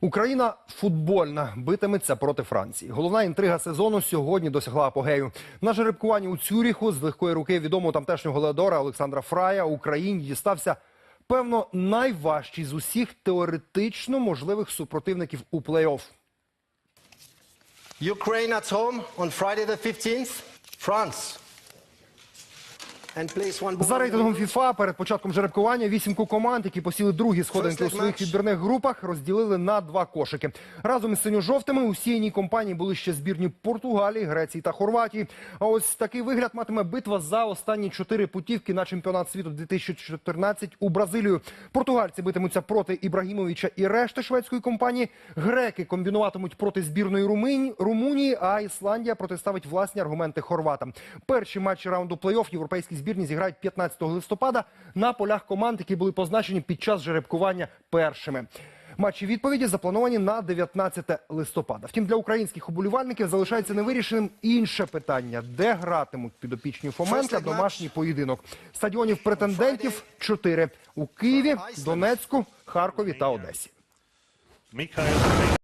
Україна футбольна битиметься проти Франції. Головна інтрига сезону сьогодні досягла апогею. На жеребкуванні у Цюріху з легкої руки відомого тамтешнього голеадора Олександра Фрая Україні дістався певно найважчий з усіх теоретично можливих супротивників у плей-офф. Ukraine at home on Friday the 15th. France. За рейтингом ФІФА перед початком жеребкування вісімку команд, які посіли другі сходинки у своїх відбірних групах, розділили на два кошики. Разом із синьо-жовтими у сіяній компанії були ще збірні Португалії, Греції та Хорватії. А ось такий вигляд матиме битва за останні чотири путівки на чемпіонат світу 2014 у Бразилію. Португальці битимуться проти Ібрагімовича і решти шведської компанії. Греки комбінуватимуть проти збірної Румунії, а Ісландія протиставить власні аргументи хорватам. Перші матчі раунду плей-офф європейські збірні зіграють 15 листопада на полях команд, які були позначені під час жеребкування першими. Матчі відповіді заплановані на 19 листопада. Втім, для українських уболівальників залишається невирішеним інше питання: де гратимуть підопічні Фоменка домашній поєдинок. Стадіонів претендентів чотири у Києві, Донецьку, Харкові та Одесі.